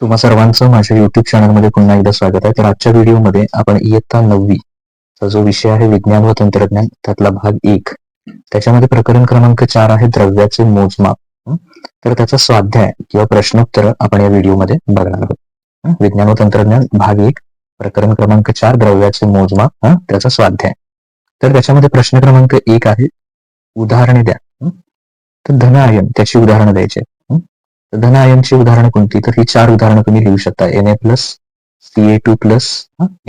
तुम्हा सर्वांचं माझ्या युट्यूब चॅनलमध्ये पुन्हा एकदा स्वागत आहे. तर आजच्या व्हिडिओमध्ये आपण इयत्ता नववी चा जो विषय आहे विज्ञान व तंत्रज्ञान त्यातला भाग एक. त्याच्यामध्ये प्रकरण क्रमांक चार आहे द्रव्याचे मोजमाप. तर त्याचा स्वाध्याय किंवा प्रश्नोत्तर आपण या व्हिडिओमध्ये बघणार आहोत. विज्ञान व तंत्रज्ञान भाग एक प्रकरण क्रमांक चार द्रव्याचे मोजमाप. त्याचा स्वाध्याय. तर त्याच्यामध्ये प्रश्न क्रमांक एक आहे उदाहरणे द्या. तर धन आयन त्याची उदाहरणं द्यायची धनायनची धन आयनची उदाहरणं कोणती? तर ही चार उदाहरणं तुम्ही लिहू शकता. N A plus C A two plus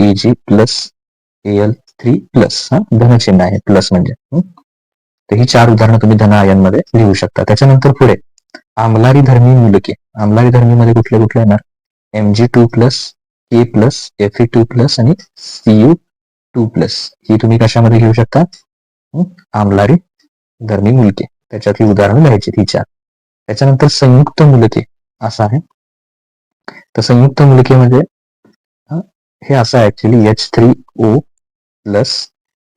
A G plus L three plus धनचिन्ह आहे. प्लस म्हणजे तर ही चार उदाहरणं तुम्ही धन लिहू शकता. त्याच्यानंतर पुढे आमलारी धर्मी मुलके. आमलारी धर्मी मध्ये कुठले कुठले येणार? M G two plus K plus F E two plus आणि सी यू टू प्लस ही तुम्ही कशामध्ये घेऊ शकता? आमलारी धर्मी मुलके. त्याच्यातली उदाहरणं लिहायची ही चार. त्याच्यानंतर संयुक्त मुलके असं आहे. तर संयुक्त मुलके म्हणजे हे असं आहे actually H three O plus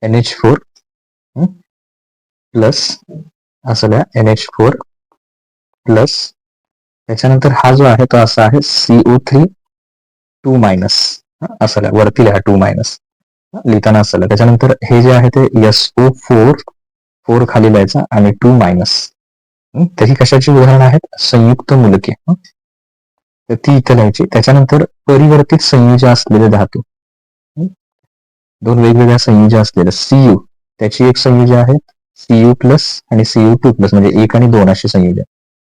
N H four plus असं द्या एन एच फोर प्लस त्याच्यानंतर हा जो आहे तो असा आहे सीओ थ्री टू मायनस असं वरती लिहा टू मायनस लिहिताना असं त्याच्यानंतर हे जे आहे ते एस ओ फोर फोर खाली लिहायचा आणि टू मायनस तर ही कशाची उदाहरणं आहेत? संयुक्त मुलके. तर ती इथं लिहायची. त्याच्यानंतर परिवर्तित संयुज असलेले धातू. दोन वेगवेगळ्या संयुज असलेले सीयू. त्याची एक संयुज आहे. सीयू प्लस आणि सीयू टू प्लस. म्हणजे एक आणि दोन अशी संयुज.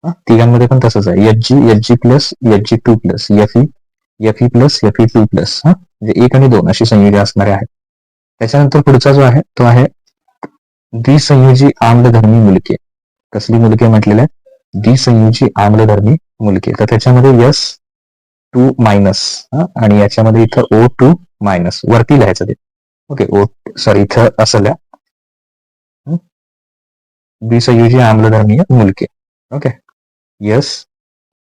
तिघांमध्ये पण तसंच आहे. H G H G plus H G two plus. F E F E plus F E two plus. म्हणजे एक आणि दोन अशी संयुजे असणारे आहेत. त्याच्यानंतर पुढचा जो आहे तो आहे द्विसंयोजी आम्लधर्मी मुलके. कसली मुलके म्हटलेले आहेत संयुजी आम्लधर्मी मुलके तर त्याच्यामध्ये यस टू मायनस आणि याच्यामध्ये इथं ओ टू मायनस. वरती लिहायचं ते. ओके ओ सॉरी इथं असं लिहा. हं? आम्लधर्मीय मुलके okay. S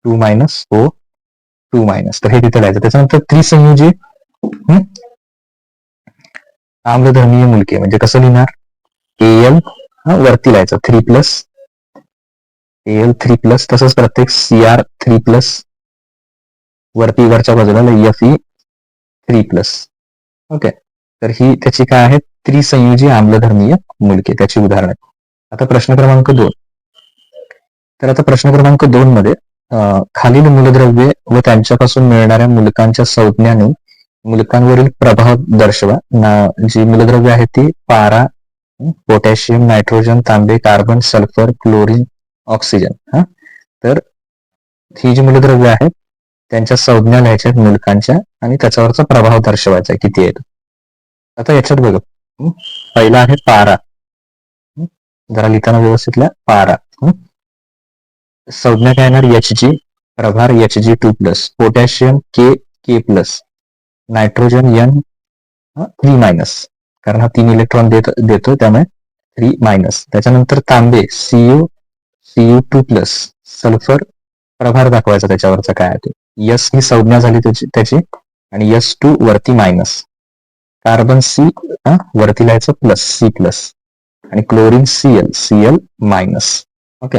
two minus O two minus. तर हे तिथे लिहायचं. त्याच्यानंतर त्रिसंयुजी आम्लधर्मीय मुलके म्हणजे कसं लिहिणार? एल वरती लिहायचं. Three plus L three plus तसंच प्रत्येक सी आर थ्री प्लस वरती वरच्या बाजूला F E three plus okay तर ही त्याची काय आहे त्रिसंयोजी आम्लधर्मीय मुलके. त्याची उदाहरण. आता प्रश्न क्रमांक दोन. तर आता प्रश्न क्रमांक दोन मध्ये खालील मूलद्रव्ये व त्यांच्यापासून मिळणाऱ्या मुलकांच्या संज्ञाने मुलकांवरील प्रभाव दर्शवा. ना- जी मूलद्रव्ये आहेत ती पारा पोटॅशियम नायट्रोजन तांबे कार्बन सल्फर क्लोरीन ऑक्सिजन हा? तर ही जी मूलद्रव्य आहेत त्यांच्या संज्ञा लिहायच्या आहेत मुलकांच्या आणि त्याच्यावरचा प्रभाव दर्शवायचा किती आहे आता याच्यात बघा. पहिला आहे पारा. जरा लिहिताना व्यवस्थितला पारा. संज्ञा काय येणार? एच जी प्रभार H G two plus potassium K K plus nitrogen N three minus कारण हा तीन इलेक्ट्रॉन देत देतो त्यामुळे थ्री मायनस त्याच्यानंतर तांबे C U C U two plus sulphur प्रभार दाखवायचा त्याच्यावरचा काय आहे यस ही संज्ञा झाली त्याची त्याची. आणि यस टू वरती मायनस कार्बन सी वरती लिहायचं प्लस सी प्लस आणि chlorine C L C L minus okay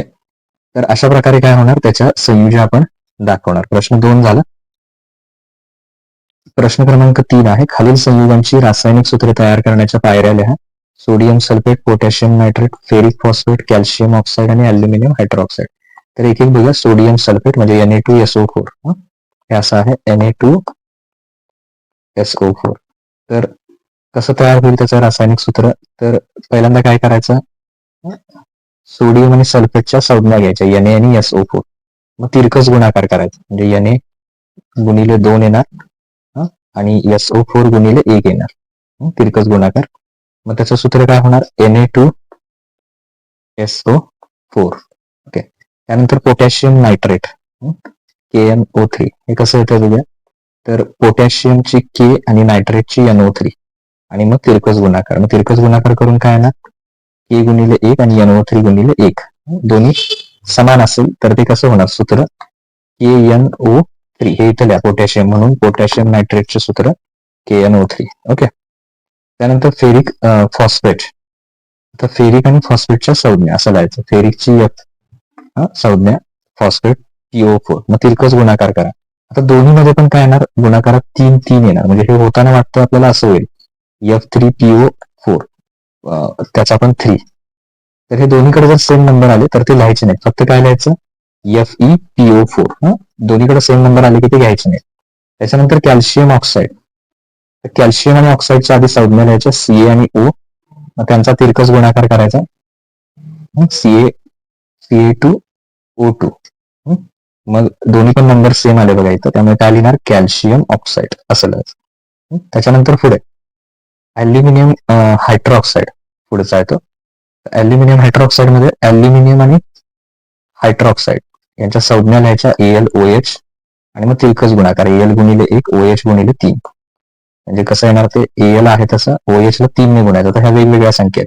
तर अशा प्रकारे काय होणार? त्याच्या संयुज आपण दाखवणार. प्रश्न दोन झाला. प्रश्न क्रमांक तीन आहे. खालील संयुगांची रासायनिक सूत्रे तयार करण्याच्या पायऱ्या लिहा. Sodium sulphate potassium nitrate ferric phosphate calcium oxide आणि अल्युमिनियम हायड्रॉक्साईड. तर एक एक बघा सोडियम सल्फेट म्हणजे N A two S O four हे? असं आहे N A two S O four तर कसं तयार होईल त्याचं रासायनिक सूत्र? तर पहिल्यांदा काय करायचं? सोडियम आणि सल्फेटच्या संज्ञा घ्यायच्या एन ए आणि एस ओ फोर मग तिरकस गुणाकार करायचा म्हणजे एन ए गुणिले दोन येणार आणि एस ओ फोर गुणिले एक येणार. तिरकस गुणाकार मग त्याचं सूत्र काय होणार? N A two S O four okay त्यानंतर potassium nitrate K N O three हे कसं येतं बघूया? तर पोटॅशियमची के आणि नायट्रेटची एन ओ थ्री आणि मग तिरकस गुणाकार. मग तिरकस गुणाकार करून काय येणार? के गुणिले एक आणि एन ओ थ्री गुणिले एक. दोन्ही समान असेल तर ते कसं होणार? सूत्र के एन ओ थ्री हे इथल्या पोटॅशियम म्हणून पोटॅशियम नायट्रेटचे सूत्र K N O three okay त्यानंतर फेरिक फॉस्फेट. तर फेरिक आणि फॉस्फेटच्या संज्ञा असं लिहायचं. फेरिकची संज्ञा फॉस्फेट पीओ फोर मग तिरकस गुणाकार करा. आता दोन्हीमध्ये पण काय येणार? गुणाकारात तीन तीन येणार. म्हणजे हे होताना वाटतं आपल्याला असं होईल. एफ थ्री पीओ फोर त्याचा पण थ्री तर हे दोन्हीकडे जर सेम नंबर आले तर ते लिहायचे नाही फक्त काय लिहायचं? F E P O four दोन्हीकडे सेम नंबर आले की ते घ्यायचे नाही त्याच्यानंतर कॅल्शियम ऑक्साईड तर कॅल्शियम आणि ऑक्साईडच्या आधी संज्ञा लिहायच्या सी आणि ओ मग त्यांचा तिरकस गुणाकार करायचा. C A C A two O two मग दोन्ही पण नंबर सेम आले बघा इथं. त्यामुळे काय लिहिणार? Calcium oxide. असं लिहायचं. त्याच्यानंतर पुढे. Aluminium hydroxide. पुढचा आहे तो अल्युमिनियम हायड्रॉक्साईडमध्ये अल्युमिनियम आणि हायड्रॉक्साईड. यांच्या संज्ञा लिहायच्या एल ओ एच आणि मग तिरकस गुणाकार. एल गुणिले एक ओ एच गुणिले तीन. म्हणजे कसं येणार ते एल आहे तसं ओ एच ला तीन ने गुणायचं तर ह्या वेगवेगळ्या संख्या आहेत.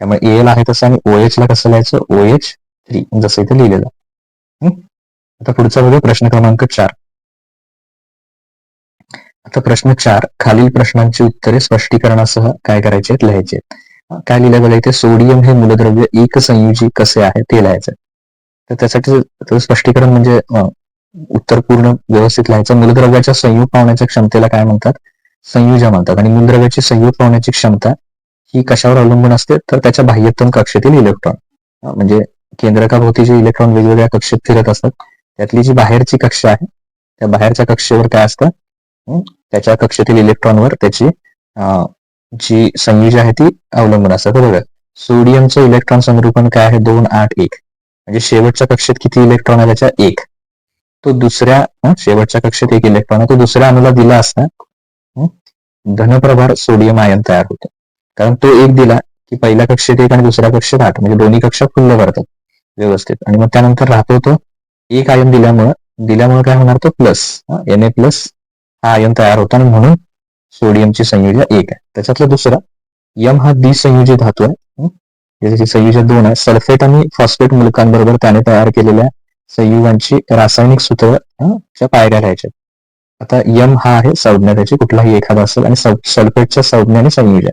त्यामुळे एल आहे तसं आणि ओएच ला कसं लिहायचं? ओएच थ्री जसं इथे लिहिलेलं आता पुढचा बघू प्रश्न क्रमांक चार. आता प्रश्न चार. खालील प्रश्नांची उत्तरे स्पष्टीकरणासह काय करायचे आहेत? लिहायचे काय लिहिलं बघा इथे? सोडियम हे मूलद्रव्य एक संयुजी कसे आहे ते लिहायचं तर त्यासाठी स्पष्टीकरण म्हणजे उत्तर पूर्ण व्यवस्थित लिहायचं. मूलद्रव्याच्या संयुग पावण्याच्या क्षमतेला काय म्हणतात? संयुजा म्हणतात. आणि मूलद्रव्याची संयोग पावण्याची क्षमता ही कशावर अवलंबून असते? तर त्याच्या बाह्यतम कक्षेतील इलेक्ट्रॉन म्हणजे केंद्रकाभोवती जे इलेक्ट्रॉन वेगवेगळ्या कक्षेत फिरत असतात त्यातली जी बाहेरची कक्षा आहे त्या बाहेरच्या कक्षेवर काय असतं? त्याच्या कक्षेतील इलेक्ट्रॉनवर त्याची जी संयुज आहे ती अवलंबून असतात बघा सोडियमचं इलेक्ट्रॉन संरूपण काय आहे? दोन आठ एक. म्हणजे शेवटच्या कक्षेत किती इलेक्ट्रॉन आहे त्याच्या एक. तो दुसऱ्या शेवटच्या कक्षेत एक इलेक्ट्रॉन आहे. तो दुसऱ्या अणूला दिला असता धनप्रभार सोडियम आयन तयार होतो. कारण तो एक दिला की पहिल्या कक्षेत एक आणि दुसऱ्या कक्षेत आठ. म्हणजे दोन्ही कक्षा फुल्ल भरतात व्यवस्थित. आणि मग त्यानंतर राहतो तो एक आयन दिल्यामुळं दिल्यामुळे काय होणार तो प्लस. एन ए प्लस हा आयन तयार होतो आणि म्हणून सोडियमची संयोजा एक आहे. त्याच्यातलं दुसरा यम हा द्विसंयोजी धातू आहे. ज्याची संयोजन दोन आहे. सल्फेट आणि फॉस्फेट मुलकांबरोबर त्याने तयार केलेल्या संयुगांची रासायनिक सूत्र च्या पायऱ्या राहायच्या. आता यम हा आहे संज्ञा त्याची कुठलाही एखादा असेल आणि सल्फेटच्या संज्ञा आणि संयोजन.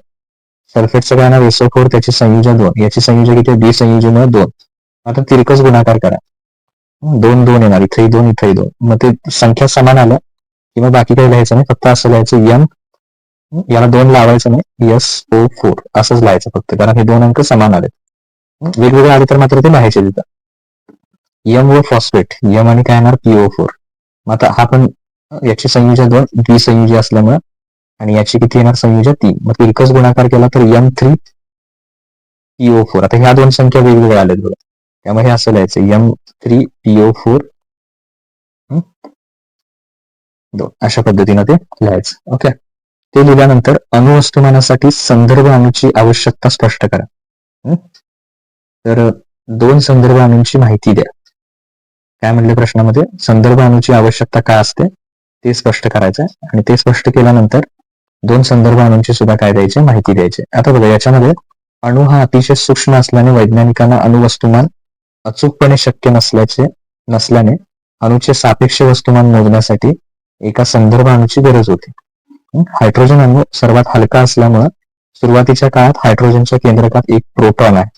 सल्फेटचं काय नाव? फोर त्याची संयोजा दोन. याची संयोजक इथे बी संयोजन दोन. आता तिरकस गुणाकार करा. दोन दोन येणार. इथेही दोन इथेही दोन. मग ते संख्या समान आलं किंवा बाकी काही लिहायचं नाही. फक्त असं लिहायचं यम. याला दोन लावायचं नाही. यस ओ फोर असंच लिहायचं फक्त. कारण हे दोन अंक समान आले वेगवेगळे आले तर मात्र ते लिहायचे तिथं. यम व फॉस्फेट. यम आणि काय येणार? पीओ फोर मग आता हा पण याची संयोजन दोन द्विसंयोजी असल्यामुळे. आणि याची किती येणार? संयोजन तीन. मग तिरकस गुणाकार केला तर एम थ्री पीओ फोर. आता ह्या दोन संख्या वेगवेगळ्या आल्यात बघा. त्यामुळे हे असं लिहायचं एम थ्री पीओ फोर दोन. अशा पद्धतीनं ते लिहायचं. ओके? ते लिहिल्यानंतर अणुवस्तुमानासाठी संदर्भ अणूची आवश्यकता स्पष्ट करा. तर दोन संदर्भ अणूंची माहिती द्या. काय म्हणले प्रश्नामध्ये? संदर्भ अणूची आवश्यकता काय असते? ते स्पष्ट करायचं आणि ते स्पष्ट केल्यानंतर दोन संदर्भ अणूंची सुद्धा काय द्यायचे माहिती द्यायची आता बघा याच्यामध्ये अणू हा अतिशय सूक्ष्म असल्याने वैज्ञानिकांना अणुवस्तुमान अचूकपणे शक्य नसल्याचे नसल्याने अणूचे सापेक्ष वस्तुमान मोजण्यासाठी एका संदर्भ अणूची गरज होती. हायड्रोजन अणू सर्वात हलका असल्यामुळे सुरुवातीच्या काळात हायड्रोजनच्या केंद्रकात एक प्रोटॉन आहे.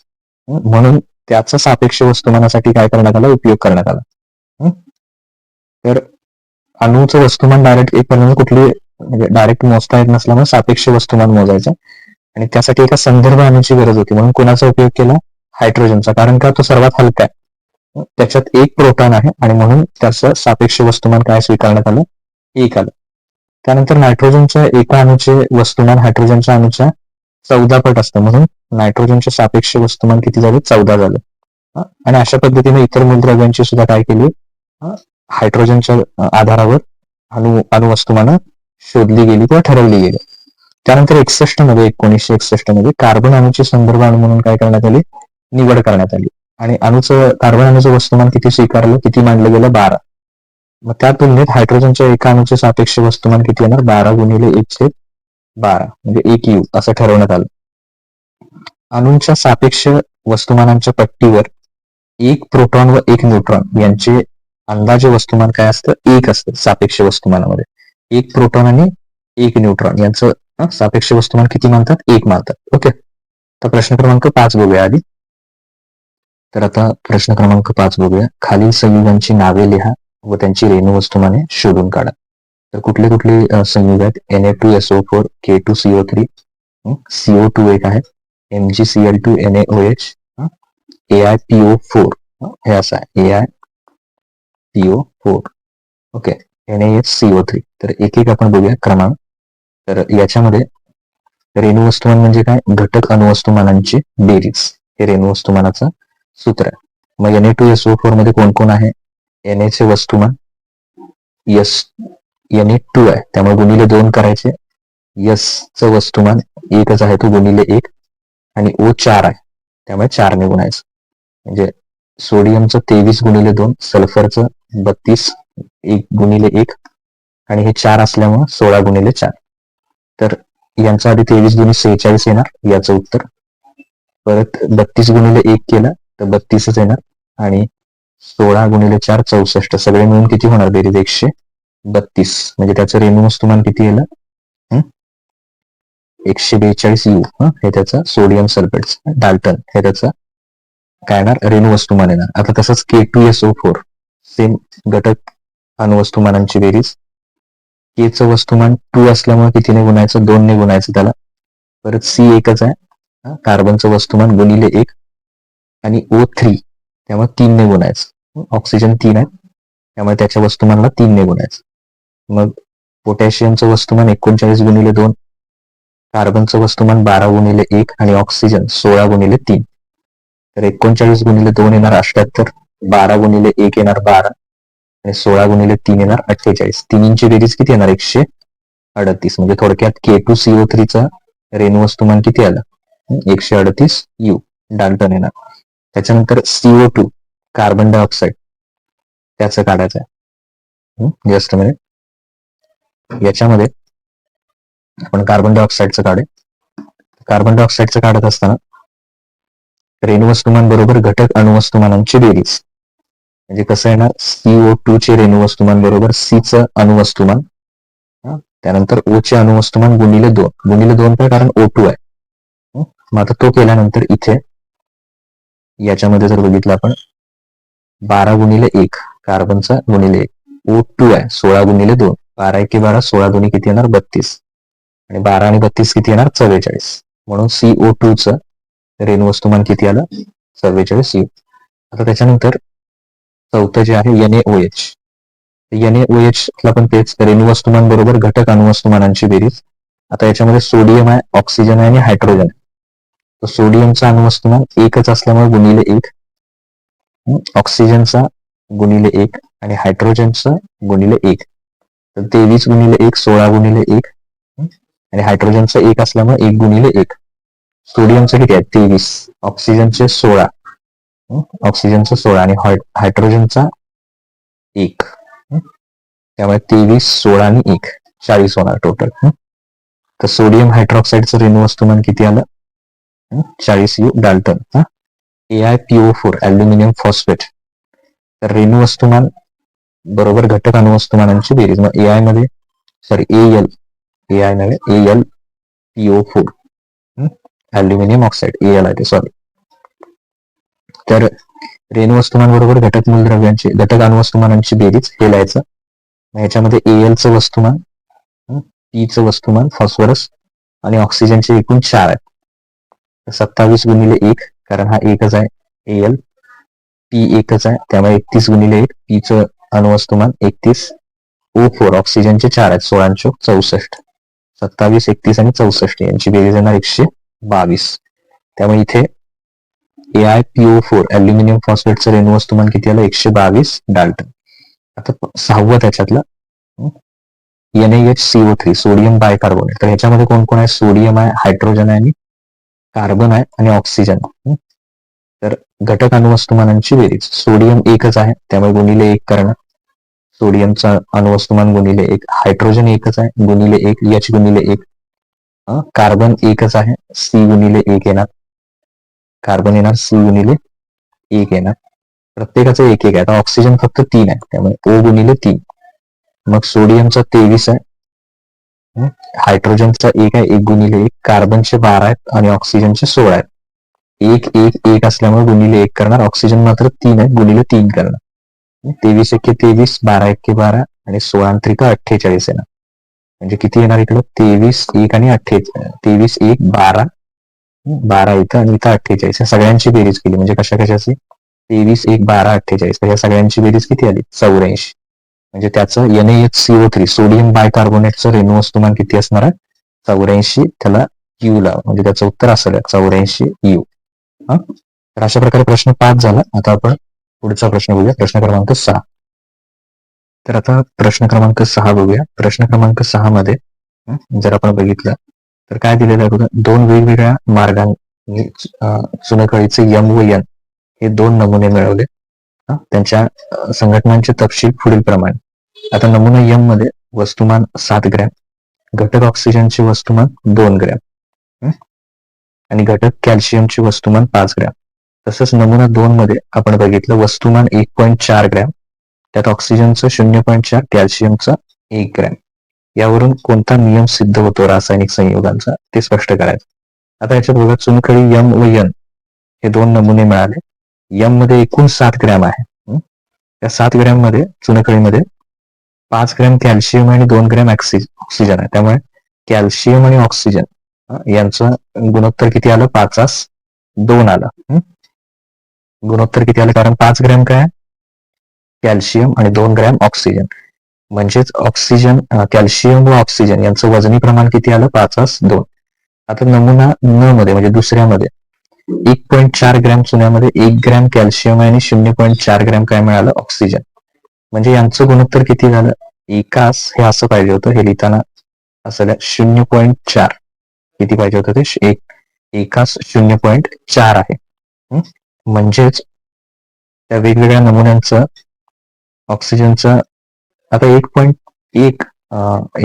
म्हणून त्याचा सापेक्ष वस्तुमानासाठी काय करण्यात आला? उपयोग करण्यात आला. तर अणूचं वस्तुमान डायरेक्ट एक परमाणू कुठली म्हणजे डायरेक्ट मोजता येत नसल्यामुळे सापेक्ष वस्तुमान मोजायचं. आणि त्यासाठी एका संदर्भ अणूची गरज होती. म्हणून कोणाचा उपयोग केला? हायड्रोजनचा. कारण का तो सर्वात हलका आहे. त्याच्यात एक प्रोटॉन आहे आणि म्हणून त्याचं सापेक्ष वस्तुमान काय स्वीकारण्यात आलं? एक आलं. त्यानंतर नायट्रोजनच्या एका अणूचे वस्तुमान हायड्रोजनच्या अणूच्या चौदा पट असतं. म्हणून नायट्रोजनचे सापेक्ष वस्तुमान किती झाले? चौदा झालं. आणि अशा पद्धतीने इतर मूलद्रव्यांची सुद्धा काय केली? हायड्रोजनच्या आधारावर अणु अणुवस्तुमानं शोधली गेली किंवा ठरवली गेली. त्यानंतर एकसष्टमध्ये एकोणीसशे एकसष्टमध्ये कार्बन अणूचे संदर्भ अणू म्हणून काय करण्यात आली? निवड करण्यात आली. आणि अणुचं कार्बन अणुचं वस्तुमान किती स्वीकारलं? किती मांडलं गेलं? बारा. मग त्या तुलनेत हायड्रोजनच्या एका अणूचे सापेक्ष वस्तुमान किती येणार? बारा गुणिले एकशे बारा म्हणजे एक यू असं ठरवण्यात आलं. अणूंच्या सापेक्ष वस्तुमानांच्या पट्टीवर एक प्रोटॉन व एक न्यूट्रॉन यांचे अंदाजे वस्तुमान काय असतं? एक असतं सापेक्ष वस्तुमानामध्ये. एक प्रोटॉन आणि एक न्यूट्रॉन यांचं सापेक्ष वस्तुमान किती मानतात? एक मानतात. ओके. तर प्रश्न क्रमांक पाच बघूया आधी. तर आता प्रश्न क्रमांक पाच बघूया. खालील संयुगांची नावे लिहा व त्यांची रेणू वस्तुमाने शोधून काढा. तर कुठले कुठले संयुग आहेत? N A two S O four K two C O three C O two एक आहे. M G C L two N A O H A I P O four हे असं आहे. A I C O four okay N A S C O three तर एक एक आपण बघूया क्रमांक. तर याच्यामध्ये रेणुवस्तुमान म्हणजे काय? घटक अणुवस्तुमानांची बेरीज. हे रेणू वस्तुमानाचं सूत्र आहे. मग N A two S O फोरमध्ये कोण कोण आहे एन चे वस्तुमान एस एन ए टू आहे. त्यामुळे गुणिले दोन करायचे. यस च वस्तुमान एकच आहे तो गुणिले एक. आणि ओ चार आहे. त्यामुळे चारने गुणायचं. म्हणजे सोडियमचं तेवीस गुणिले दोन सल्फरचं बत्तीस एक गुणिले एक आणि हे चार असल्यामुळं सोळा गुणिले चार. तर यांचा आधी तेवीस गुणिले सेहेचाळीस येणार याचं उत्तर. परत बत्तीस गुणिले एक केलं तर बत्तीसच येणार. आणि सोळा गुणिले चार चौसष्ट. सगळे मिळून किती होणार? बेरीज एकशे बत्तीस. म्हणजे त्याचं रेणू वस्तुमान किती येलं? एकशे बेचाळीस यू. हे? त्याचं सोडियम सल्फेट डाल्टन. हे त्याचं काय येणार? रेणू वस्तुमान येणार. आता तसंच K two S O four same घटक अणुवस्तुमानांची बेरीज. के वस्तुमान टू असल्यामुळे कितीने गुणायचं? दोनने गुणायचं त्याला. परत सी एकच आहे. कार्बनचं वस्तुमान गुणिले एक. आणि ओ थ्री त्यामुळे तीनने गुणायचं. ऑक्सिजन तीन आहे. त्यामुळे त्याच्या वस्तुमानला तीनने गुणायचं. मग पोटॅशियमचं वस्तुमान एकोणचाळीस गुणिले दोन. कार्बनचं वस्तुमान बारा गुणिले एक. आणि ऑक्सिजन सोळा गुणिले तीन. तर एकोणचाळीस गुणिले दोन येणार अठ्याहत्तर. बारा गुणिले एक येणार बारा आणि सोळा गुणिले तीन येणार अठ्ठेचाळीस. तिन्हींची बेरीज किती येणार? एकशे अडतीस. म्हणजे थोडक्यात के टू सीओ थ्रीचा रेणू वस्तुमान किती आलं? एकशे अडतीस यू डाल्टन येणार. त्याच्यानंतर सीओ टू कार्बन डायऑक्साईड त्याचं काढायचं आहे. जस्ट मिनिट याच्यामध्ये आपण कार्बन डायऑक्साईडचं काढू. कार्बन डायऑक्साईडचं काढत असताना रेणुवस्तुमान बरोबर घटक अणुवस्तुमानांची बेरीज. म्हणजे कसं येणार? सीओ टू चे रेणुवस्तुमान बरोबर सी अणुवस्तुमान. त्यानंतर ओ चे अणुवस्तुमान गुणिले दोन. गुणिले दोन काय? कारण ओ टू आहे. मग आता तो केल्यानंतर इथे याच्यामध्ये जर बघितलं आपण बारा गुणिले एक कार्बनचा गुणिले एक. ओ टू आहे सोळा गुणिले दोन. बारा एके बारा सोळा दोन्ही किती येणार? बत्तीस. आणि बारा आणि बत्तीस किती येणार? चव्वेचाळीस. म्हणून सी ओ टू च रेणुवस्तुमान किती आलं? चव्वेचाळीस यू आता त्याच्यानंतर चौथं जे आहे एन एच एन एच ला पण तेच रेणुवस्तुमान बरोबर घटक अणुवस्तुमानांची बेरीज. आता याच्यामध्ये सोडियम आहे ऑक्सिजन आहे आणि हायड्रोजन आहे. तर सोडियमचा अणुवस्तुमान एकच असल्यामुळे गुणिले एक. ऑक्सिजनचा गुणिले एक आणि हायड्रोजनचा गुणिले एक. तर तेवीस गुणिले एक सोळा गुणिले एक. आणि हायड्रोजनचा एक असल्यामुळे एक गुणिले एक. सोडियमचं किती आहे? तेवीस. ऑक्सिजनचे सोळा. ऑक्सिजनचा सोळा आणि हायड्रोजनचा एक. त्यामुळे तेवीस सोळा आणि एक. चाळीस होणार टोटल तर सोडियम हायड्रॉक्साईडचं रेणू वस्तुमान किती आलं? चाळीस U Dalton. A I P O four aluminium phosphate तर रेणू वस्तुमान बरोबर घटक अणुवस्तुमानांची बेरीज. मग ए आयमध्ये sorry A L A I नव्हे A L P O four aluminium oxide A L आहे ते सॉरी तर रेन वस्तुमानबरोबर घटक मूलद्रव्यांची घटक अणुवस्तुमानांची बेरीज हे लिहायचं. मग ह्याच्यामध्ये ए वस्तुमान पीचं वस्तुमान फॉस्फरस आणि ऑक्सिजनचे एकूण चार आहेत. सत्तावीस गुणिले एक कारण हा एकच आहे ए एल पी एकच आहे त्यामुळे एकतीस गुणिले एक पीचं अणुवस्तुमान एकतीस. ओ फोर ऑक्सिजनचे चार आहेत सोळांशो चौसष्ट. सत्तावीस एकतीस आणि चौसष्ट यांची बेरीज येणार एकशे बावीस. त्यामुळे इथे A I P O four aluminium फॉस्फेटचं रेणुवस्तुमान किती आलं एकशे बावीस डाल्टन. आता सहावं त्याच्यातलं N H C O three sodium bicarbonate तर ह्याच्यामध्ये कोण कोण आहे? सोडियम आहे हायड्रोजन आहे आणि कार्बन आहे आणि ऑक्सिजन तर घटक अणुवस्तुमानांची बेरीज. सोडियम एकच आहे त्यामुळे गुणिले एक करणं. सोडियमचं अणुवस्तुमान गुणिले एक. हायड्रोजन एकच आहे गुणिले एक. एच गुणिले एक. कार्बन एकच आहे सी गुणिले एक येणार. कार्बन येणार सी गुणिले एक येणार प्रत्येकाचं एक एक आहे. आता ऑक्सिजन फक्त तीन आहे. त्यामुळे ओ गुणिले तीन. मग सोडियमचा तेवीस आहे. हायड्रोजनचा एक आहे. एक गुणिले एक. कार्बनचे बारा आहेत आणि ऑक्सिजनचे सोळा आहेत. एक एक एक असल्यामुळे गुणिले एक करणार. ऑक्सिजन मात्र तीन आहे. गुणिले तीन करणार. तेवीस एके तेवीस बारा एके बारा आणि सोळा आणि अठ्ठेचाळीस येणार म्हणजे किती येणार इकडं? तेवीस एक आणि अठ्ठे तेवीस एक बारा बारा इथं आणि इथं अठ्ठेचाळीस. या सगळ्यांची बेरीज केली. म्हणजे कशा कशाची? तेवीस एक बारा अठ्ठेचाळीस. तर या सगळ्यांची बेरीज किती आली? चौऱ्याऐंशी. म्हणजे त्याचं N H C O three sodium बायकार्बोनेटचं रेणू वस्तुमान किती असणार आहे? चौऱ्याऐंशी. त्याला यू लाव. म्हणजे त्याचं उत्तर असेल चौऱ्याऐंशी यू हा? तर अशा प्रकारे प्रश्न पाच झाला. आता आपण पुढचा प्रश्न बघूया. प्रश्न क्रमांक सहा. तर आता प्रश्न क्रमांक सहा बघूया. प्रश्न क्रमांक सहा मध्ये जर आपण बघितलं तर काय दिलेलं आहे बघा? दोन वेगवेगळ्या मार्गांनी म्हणजे, अं, यम व यन हे दोन नमुने मिळवले. त्यांच्या संघटनांचे तपशील पुढील प्रमाणे. आता नमुना यममध्ये वस्तुमान सात ग्रॅम घटक ऑक्सिजनचे वस्तुमान दोन ग्रॅम आणि घटक कॅल्शियमचे वस्तुमान पाच ग्रॅम. तसंच नमुना दोन मध्ये आपण बघितलं वस्तुमान एक पॉईंट चार ग्रॅम त्यात ऑक्सिजनचं शून्य पॉईंट चार कॅल्शियमचं एक ग्रॅम. यावरून कोणता नियम सिद्ध होतो रासायनिक संयोगांचा ते स्पष्ट करायचं. आता याच्यात बघा चुनखडी यम व यन हे दोन नमुने मिळाले. यममध्ये एकूण सात ग्रॅम आहे. त्या सात ग्रॅममध्ये चुनखडीमध्ये पाच ग्रॅम कॅल्शियम आणि दोन ग्रॅम ऑक्सिजन आहे. त्यामुळे कॅल्शियम आणि ऑक्सिजन यांचं गुणोत्तर किती आलं? पाचास दोन आलं. गुणोत्तर किती आलं? कारण पाच ग्रॅम काय कॅल्शियम आणि दोन ग्रॅम ऑक्सिजन. म्हणजेच ऑक्सिजन कॅल्शियम व ऑक्सिजन यांचं वजनी प्रमाण किती आलं? पाचास दोन. आता नमुना न मध्ये म्हणजे दुसऱ्यामध्ये एक पॉईंट चार ग्रॅम चुन्यामध्ये एक ग्रॅम कॅल्शियम आणि शून्य पॉईंट चार ग्रॅम काय मिळालं? ऑक्सिजन म्हणजे यांचं गुणोत्तर किती झालं? एकास हे असं पाहिजे होतं हे लिहिताना असं शून्य पॉईंट चार. किती पाहिजे होतं ते? एक एकास शून्य पॉईंट चार आहे. म्हणजेच त्या वेगवेगळ्या नमुन्यांचं ऑक्सिजनचं आता एक पॉईंट एक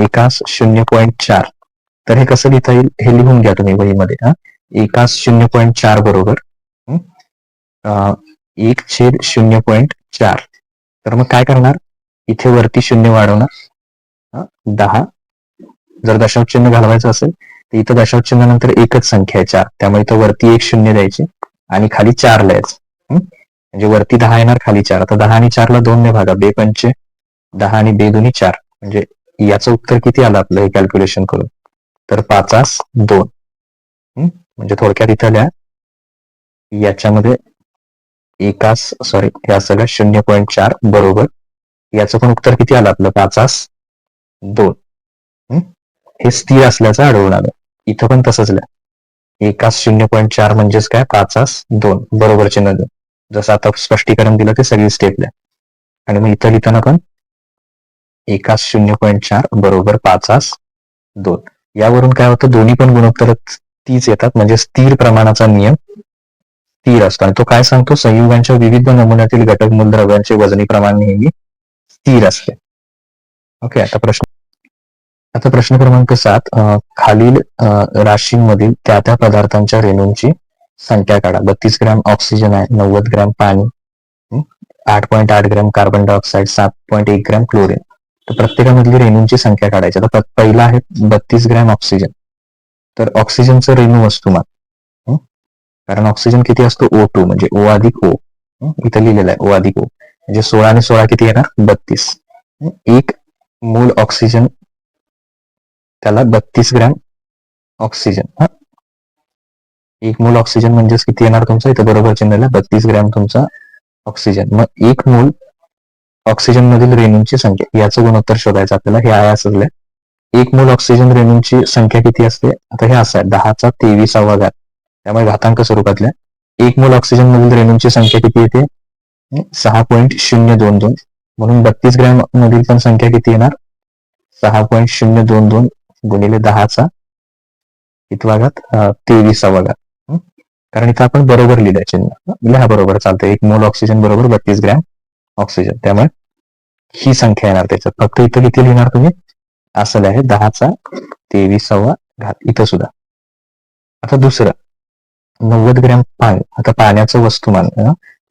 एकास शून्य पॉईंट चार. तर हे कसं लिहिता येईल? हे लिहून घ्या तुम्ही वहीमध्ये हा. एकास शून्य पॉईंट चार बरोबर एक छेद शून्य पॉईंट चार. तर मग काय करणार? इथे वरती शून्य वाढवणार दहा. जर दशांश चिन्ह घालवायचं असेल तर इथं दशांश चिन्हानंतर एकच संख्या आहे चार. त्यामुळे इथं वरती एक शून्य द्यायची आणि खाली चार लिहायचं म्हणजे वरती दहा येणार खाली चार. आता दहा आणि चारला दोन ने भागा बे पंचे. दहा आणि बे दोन्ही चार. म्हणजे याचं उत्तर किती आलं आपलं हे कॅल्क्युलेशन करून? तर पाचास दोन. म्हणजे थोडक्यात इथं लिहा. याच्यामध्ये एकास सॉरी या सगळ्या शून्य पॉईंट चार बरोबर. याचं पण उत्तर किती आलं आपलं? पाचास दोन. हे? स्थिर असल्याचं आढळून आलं. इथं पण तसंच लिहा. एकास शून्य पॉईंट चार म्हणजेच काय? पाचास दोन. बरोबर चिन्ह जसं आता स्पष्टीकरण दिलं ते सगळी स्टेप लिहा. आणि मग इथं लिहिताना पण एकास शून्य पॉईंट चार बरोबर पाचास दोन. यावरून काय होतं? दोन्ही पण गुणोत्तर तीच येतात. म्हणजे स्थिर प्रमाणाचा नियम स्थिर असतो. आणि तो काय सांगतो? संयुगांच्या विविध नमुन्यातील घटक मूलद्रव्यांचे वजनी प्रमाण नेहमी स्थिर असते. ओके आता प्रश्न आता प्रश्न क्रमांक सात खालील राशींमधील त्या त्या पदार्थांच्या रेणूंची संख्या काढा. बत्तीस ग्रॅम ऑक्सिजन आहे नव्वद ग्रॅम पाणी आठ पॉईंट आठ ग्रॅम कार्बन डायऑक्साईड सात पॉईंट एक ग्रॅम क्लोरीन तर प्रत्येकामधली रेणूंची संख्या काढायची. आता पहिला आहे बत्तीस ग्रॅम ऑक्सिजन. तर ऑक्सिजनचं रेणू वस्तुमान कारण ऑक्सिजन किती असतो? ओ टू म्हणजे ओ अधिक ओ. इथं लिहिलेलं आहे ओ अधिक ओ. म्हणजे सोळा आणि सोळा किती येणार? बत्तीस. एक मूल ऑक्सिजन त्याला बत्तीस ग्रॅम ऑक्सिजन. हा? एक मूल ऑक्सिजन म्हणजेच किती येणार तुमचं? इथं बरोबर चिन्हला बत्तीस ग्रॅम तुमचा ऑक्सिजन. मग एक मूल ऑक्सिजन मधील रेणूंची संख्या. याचं गुणोत्तर शोधायचं आपल्याला. हे आहे असं एक मूल ऑक्सिजन रेणूंची संख्या किती असते? आता हे असं आहे. दहाचा तेवीसावा घात. त्यामुळे घातांक स्वरूपातल्या एक मूल ऑक्सिजन मधील रेणूंची संख्या किती येते? सहा पॉईंट शून्य दोन दोन. म्हणून बत्तीस ग्रॅम मधील पण संख्या किती येणार? सहा पॉईंट शून्य दोन दोन गुणिले दहाचा कितवा घात? तेवीसावा घात. कारण इथं आपण बरोबर लिहिलंय चिन्ह. लिहा बरोबर. चालतंय. एक मोल ऑक्सिजन बरोबर बत्तीस ग्रॅम. ऑक्सिजन त्यामुळे ही संख्या येणार त्याच्यात. फक्त इथं किती लिहिणार तुम्ही? असं आहे दहाचा तेवीसावा घात. इथं सुद्धा. आता दुसरं. नव्वद ग्रॅम पाणी. आता पाण्याचं वस्तुमान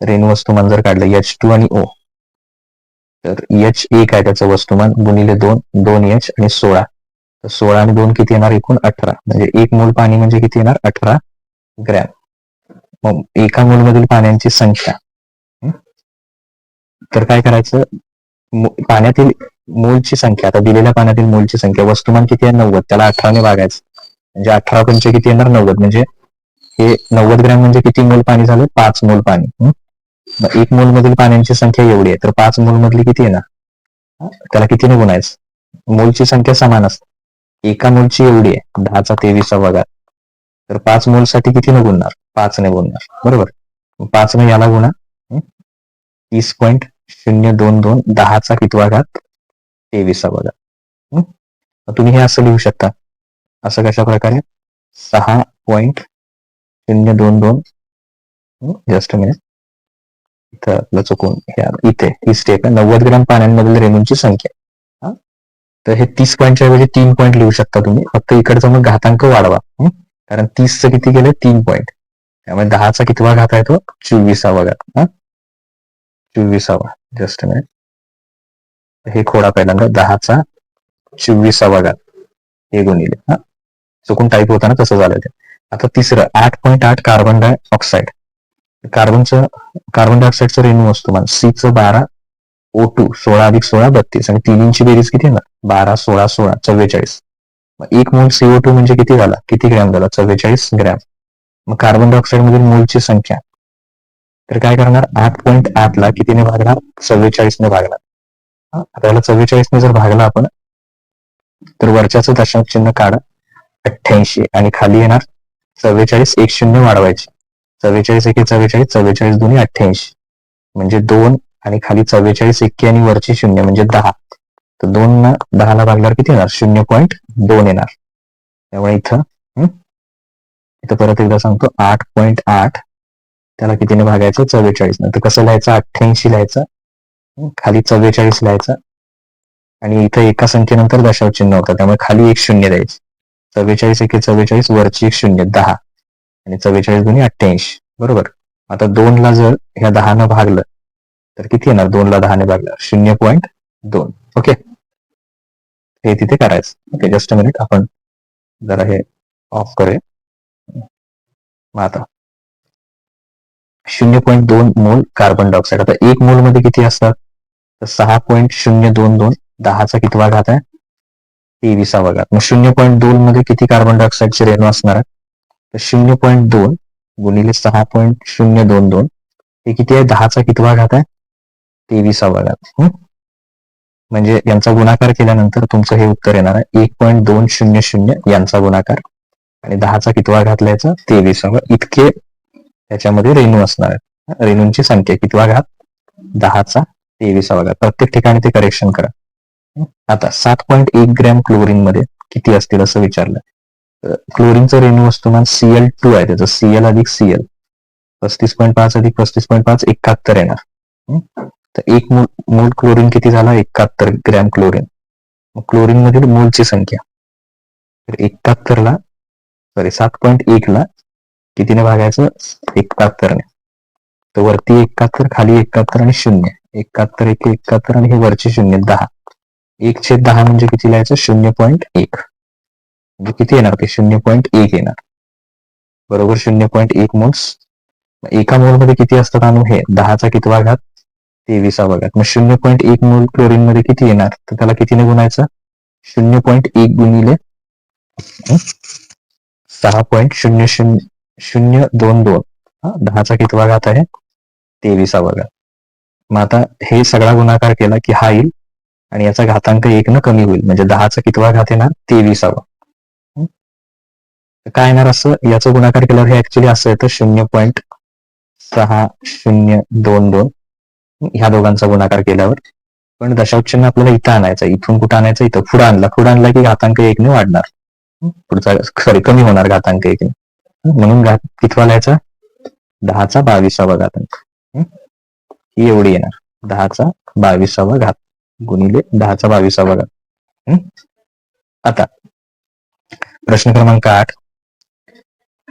रेन वस्तुमान जर काढलं एच टू आणि ओ तर एच एक आहे त्याचं वस्तुमान गुणिले दोन दोन एच आणि सोळा. तर सोळा आणि दोन किती येणार? एकूण अठरा. म्हणजे एक मूल पाणी म्हणजे किती येणार? अठरा ग्रॅम. मग एका मूलमधील पाण्याची संख्या. तर काय करायचं? पाण्यातील मूलची संख्या आता दिलेल्या पाण्यातील मूलची संख्या वस्तुमान किती आहे? नव्वद. त्याला अठराने भागायचं. म्हणजे अठरा पंच किती येणार? नव्वद. म्हणजे हे नव्वद ग्रॅम म्हणजे किती मोल पाणी झालं? पाच मोल पाणी. एक मोल मधील पाण्याची संख्या एवढी आहे. तर पाच मोल मधली किती येणार? त्याला कितीने गुणायचं? मोलची संख्या समान असते. एका मोलची एवढी आहे. दहाचा तेवीसचा घात तर पाच मोलसाठी किती कितीने गुणणार? पाचने गुणणार. बरोबर? पाच पाचने याला गुणा. तीस पॉईंट शून्य दोन दोन दहाचा कितवा घात तेविसावा घात तुम्ही हे असं लिहू शकता. असं कशा प्रकारे? सहा पॉइंट शून्य दोन दोन. Just minute. इथं आपलं चुकून इथे ही स्टेप आहे. नव्वद ग्राम पाण्यांमधील रेणूंची संख्या. तर हे तीस पॉईंटच्या ऐवजी तीन पॉईंट लिहू शकता तुम्ही. फक्त इकडचा मग घातांक वाढवा. कारण तीसचं किती गेलं तीन पॉईंट त्यामुळे दहाचा कितवा घात आहे तो? चोवीसावा घात हा? चोवीसावा जस्ट मिनिट हे खोडा पहिल्यांदा दहाचा चोवीसावा घात हे गुणिले हा. चुकून टाईप होताना तसं झालं ते. आता तिसरं आठ पॉईंट आठ कार्बन डायऑक्साईड कार्बनचं कार्बन डायऑक्साईडचं रेणू वस्तुमान सीचं बारा ओ टू सोळा अधिक सोळा बत्तीस. आणि तिन्हींची बेरीज किती ना बारा सोळा सोळा चव्वेचाळीस. मग एक मोल सीओ टू म्हणजे किती झाला? किती ग्रॅम झाला? चव्वेचाळीस ग्रॅम. मग कार्बन डायऑक्साईड मधील मोलची संख्या. तर काय करणार? आठ पॉईंट आठ ला कितीने भागणार? चव्वेचाळीसने भागणार. आता याला चव्वेचाळीसने जर भागला आपण तर वरच्याचं दशांश चिन्ह काढा. अठ्ठ्याऐंशी. आणि खाली येणार चव्वेचाळीस एक शून्य वाढवायचे. चव्वेचाळीस एके चव्वेचाळीस चव्वेचाळीस दोन्ही अठ्ठ्याऐंशी. म्हणजे दोन आणि खाली चव्वेचाळीस एक्के आणि वरची शून्य म्हणजे दहा. तर दोन ना दहाला भागल्यावर किती येणार? शून्य पॉईंट दोन येणार. त्यामुळे इथं इथं परत एकदा सांगतो आठ पॉईंट आठ त्याला कितीने भागायचं? चव्वेचाळीस तर कसं लिहायचं? अठ्ठ्याऐंशी लिहायचं. खाली चव्वेचाळीस लिहायचं. आणि इथं एका संख्येनंतर दशाव चिन्ह होतं. त्यामुळे खाली एक शून्य द्यायचं. चव्वेचाळीस एके चव्वेचाळीस वरची एक शून्य दहा. आणि चव्वेचाळीस दोन्ही अठ्ठ्याऐंशी. बरोबर? आता दोनला जर ह्या दहानं भागलं तर किती येणार? दोनला दहाने भागलं शून्य पॉईंट दोन. ओके? हे तिथे करायचं. Okay just minute. आपण जरा हे ऑफ करूया. मग आता शून्य पॉईंट दोन मोल कार्बन डायऑक्साईड आता एक मोलमध्ये किती असतात? तर सहा पॉईंट शून्य दोन दोन दहाचा कितवा घात आहे? तेवीसावा घात मग शून्य पॉईंट दोन मध्ये किती कार्बन डायऑक्साईडचे रेणू असणार आहे? तर शून्य पॉईंट दोन गुणिले सहा पॉईंट शून्य दोन दोन हे किती आहे? दहाचा कितवा घात आहे? तेवीसावा घात म्हणजे यांचा गुणाकार केल्यानंतर तुमचं हे उत्तर येणार आहे. एक पॉईंट दोन शून्य शून्य यांचा गुणाकार. आणि दहाचा कितवा घातल्याचा तेवीसावा इतके त्याच्यामध्ये रेणू असणार आहेत. रेणूंची संख्या कितवा घात दहाचा तेवीसावा घात प्रत्येक ठिकाणी ते करेक्शन करा. आता सात पॉईंट एक ग्रॅम क्लोरीन मध्ये किती असतील असं विचारलं. क्लोरीनचं रेणू वस्तुमान सीएल टू आहे त्याचं. सीएल अधिक सीएल पस्तीस पॉईंट पाच अधिक पस्तीस पॉईंट पाच एकाहत्तर येणार. तर एक मूल मूल क्लोरीन किती झाला? एकाहत्तर ग्रॅम क्लोरीन मग क्लोरीन मधील मूलची संख्या. तर एकाहत्तरला सॉरी सात पॉईंट एक ला कितीने भागायचं एकाहत्तरने तर वरती एकाहत्तर खाली एकाहत्तर आणि शून्य. एकाहत्तर एक एकाहत्तर आणि हे वरचे शून्य दहा. एक छेद दहा म्हणजे किती लिहायचं? शून्य पॉईंट एक. म्हणजे किती येणार ते? शून्य पॉईंट एक येणार. बरोबर शून्य पॉईंट एक मोल्स. एका मोलमध्ये किती असतात अणू हे दहाचा कितवा घात? तेवीसा घात. मग शून्य पॉईंट एक मोल क्लोरीन मध्ये किती येणार? तर त्याला कितीने गुणायचं? शून्य पॉईंट एक गुणिले सहा पॉईंट शून्य शून्य. शून्य दोन दोन. दहाचा कितवा घात आहे? तेवीसावा घात मग आता हे सगळा गुणाकार केला की हा येईल आणि याचा घातांक एक न कमी होईल. म्हणजे दहाचा कितवा घात येणार तेवीसावा. काय येणार असं? याचा गुणाकार केल्यावर हे ऍक्च्युली असं येतं शून्य पॉईंट सहा शून्य दोन दोन. ह्या दोघांचा गुणाकार केल्यावर. पण दशांश आपल्याला इथं आणायचं इथून कुठं आणायचं? इथं. पुढं आणला. पुढं आणला की घातांक एकने वाढणार. पुढचा सॉरी कमी होणार घातांक एकने म्हणून घात कितवा लिहायचा दहाचा बावीसावा घातांक ही? एवढी येणार. दहाचा बावीसावा घात गुणिले दहाचा बावीसावा घात. आता प्रश्न क्रमांक आठ.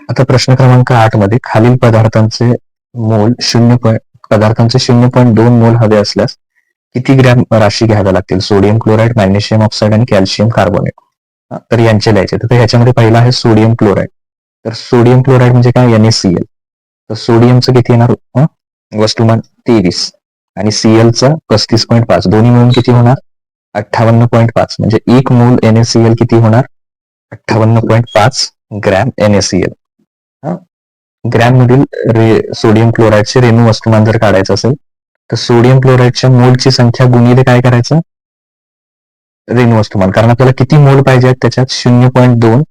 आता प्रश्न क्रमांक आठमध्ये खालील पदार्थांचे मोल शून्य पॉईंट पदार्थांचे शून्य पॉईंट दोन मोल हवे असल्यास किती ग्रॅम राशी घ्याव्या लागतील? सोडियम क्लोराईड मॅग्नेशियम ऑक्साईड आणि कॅल्शियम कार्बोनेट. तर यांचे लिहायचे. तर ह्याच्यामध्ये पहिला आहे सोडियम क्लोराईड. तर सोडियम क्लोराईड म्हणजे काय? NaCl तर सोडियमचं किती येणार? वस्तुमान तेवीस. आणि सीएलचं पस्तीस पॉईंट पाच. दोन्ही मिळून किती होणार? अठ्ठावन्न पॉईंट पाच. म्हणजे एक मोल एनएसीएल किती होणार? अठ्ठावन्न पॉईंट पाच ग्रॅम एनएसीएल ग्रॅम मधील रे सोडियम क्लोराईडचे रेणू वस्तुमान जर काढायचं असेल तर सोडियम क्लोराईडच्या मोलची संख्या गुणिले काय करायचं? रेणू वस्तुमान. कारण आपल्याला किती मोल पाहिजे आहेत त्याच्यात? शून्य पॉईंट दोन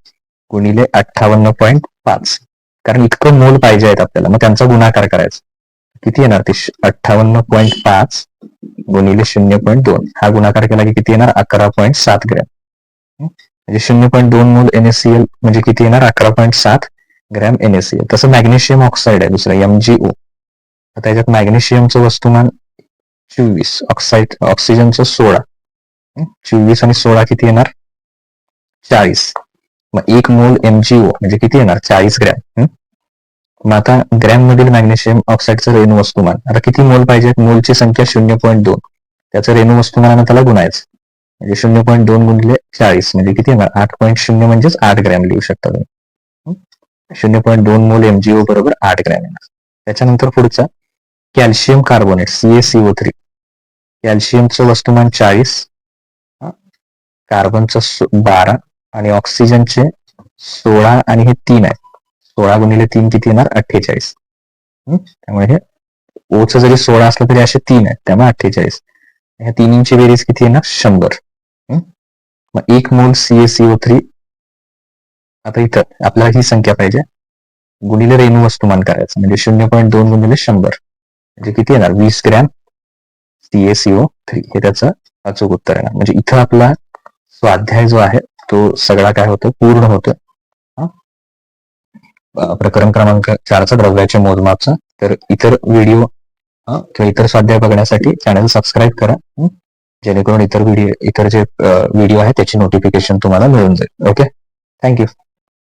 गुणिले अठ्ठावन्न पॉईंट पाच. कारण इतकं मोल पाहिजे आहेत आपल्याला. मग त्यांचा गुणाकार करायचा. किती येणार ते? अठ्ठावन्न पॉईंट पाच गुणिले शून्य पॉईंट दोन. हा गुणाकार केला की किती येणार? अकरा पॉईंट सात ग्रॅम. म्हणजे शून्य पॉईंट दोन मोल एनएससीएल म्हणजे किती येणार? अकरा पॉईंट सात ग्रॅम एनएससीएल तसं मॅग्नेशियम ऑक्साईड आहे दुसरं एमजीओ त्याच्यात मॅग्नेशियमचं वस्तुमान चोवीस ऑक्साईड ऑक्सिजनचं सोळा. चोवीस आणि सोळा किती येणार? चाळीस. मग एक मोल एमजीओ म्हणजे किती येणार? चाळीस ग्रॅम. मग आता ग्रॅम मधील मॅग्नेशियम ऑक्साईडचं रेणू वस्तुमान आता किती मोल पाहिजे मोलची संख्या शून्य पॉईंट दोन. त्याचं रेणू वस्तुमानानं त्याला गुणायचं. म्हणजे शून्य पॉईंट दोन गुणले चाळीस. म्हणजे किती येणार? आठ पॉईंट शून्य म्हणजेच आठ ग्रॅम लिहू शकता तुम्ही. शून्य पॉईंट दोन मोल एमजीओ बरोबर आठ ग्रॅम येणार. त्याच्यानंतर पुढचा कॅल्शियम कार्बोनेट सीएसीओ थ्री कॅल्शियमचं वस्तुमान चाळीस. कार्बनचं बारा. आणि ऑक्सिजनचे सोळा आणि हे तीन आहेत. सोळा गुणिले तीन किती येणार? अठ्ठेचाळीस. त्यामुळे हे ओच जरी सोळा असलं तरी असे तीन आहेत. त्यामुळे अठ्ठेचाळीस. ह्या तिन्हींची बेरीज किती येणार? शंभर. मग एक मोल सीएसईओ थ्री आता इथं आपल्याला ही संख्या पाहिजे. गुणिले रेणू वस्तुमान करायचं म्हणजे शून्य पॉईंट दोन गुणिले शंभर. म्हणजे किती येणार? वीस ग्रॅम सीएसीओ थ्री हे त्याचं अचूक उत्तर येणार. म्हणजे इथं आपला स्वाध्याय जो आहे तो सगळा काय होतो? पूर्ण होतो. प्रकरण क्रमांक चारचा द्रव्याच्या मोजमापचं. तर इतर व्हिडिओ किंवा इतर स्वाध्याय बघण्यासाठी चॅनल सबस्क्राईब करा जेणेकरून इतर व्हिडिओ इतर जे व्हिडिओ आहे त्याची नोटिफिकेशन तुम्हाला मिळून जाईल. Okay thank you